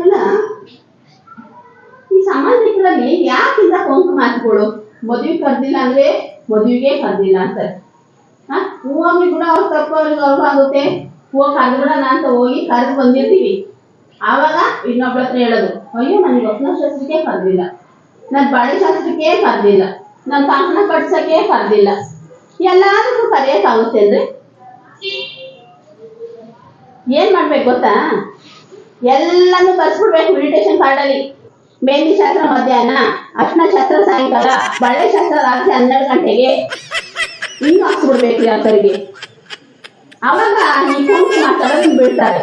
ಅಲ್ಲ, ಈ ಸಂಬಂಧಿಕರಲ್ಲಿ ಯಾಕಿಂದ ಕೊಂಕು ಮಾತುಗಳು? ಮದುವೆ ಕರ್ದಿಲ್ಲ ಅಂದ್ರೆ ಮದುವೆಗೆ ಕರ್ದಿಲ್ಲ ಅಂತಾರೆ ಹೂವಾಗಿ ಕೂಡ ಅವ್ರ ತಪ್ಪು ಆಗುತ್ತೆ. ಹೂವು ಕರೆದು ಬಿಡೋಣ ಅಂತ ಹೋಗಿ ಕರೆದು ಬಂದಿರ್ತೀವಿ. ಆವಾಗ ಇನ್ನೊಬ್ಳ ಹತ್ರ ಹೇಳೋದು, ಅಯ್ಯೋ ನನಗೆ ಒಪ್ಪನ ಶಾಸ್ತ್ರಕ್ಕೆ ಕರೆದಿಲ್ಲ. ನನ್ನ ಬಳೆ ಶಾಸ್ತ್ರಕ್ಕೆ ಕರೆದಿಲ್ಲ. ನನ್ನ ಕಂಕಣ ಕಟ್ಸಕ್ಕೆ ಕರೆದಿಲ್ಲ. ಎಲ್ಲಾದಕ್ಕೂ ಕರೆಯೋಕ್ಕಾಗುತ್ತೆ ಅಂದ್ರೆ ಏನ್ ಮಾಡ್ಬೇಕು ಗೊತ್ತಾ? ಎಲ್ಲಾನು ಬರ್ಸ್ಬಿಡ್ಬೇಕು ಮೆಡಿಟೇಷನ್ ಕಾರ್ಡಲ್ಲಿ ಮೇಲಿ ಶಾಸ್ತ್ರ ಮಧ್ಯಾಹ್ನ ಅಷ್ಟ ಶಾಸ್ತ್ರ ಸಾಯಂಕಾಲ, ಬಳೆ ಶಾಸ್ತ್ರ ರಾತ್ರಿ ಹನ್ನೆರಡು ಗಂಟೆಗೆ ಇನ್ನು ಹಾಕ್ಸ್ಬಿಡ್ಬೇಕು ಯಾವ್ದರಿಗೆ ಅವಾಗ ಈ ಮಾತಾಡೋದು ಬಿಡ್ತಾರೆ.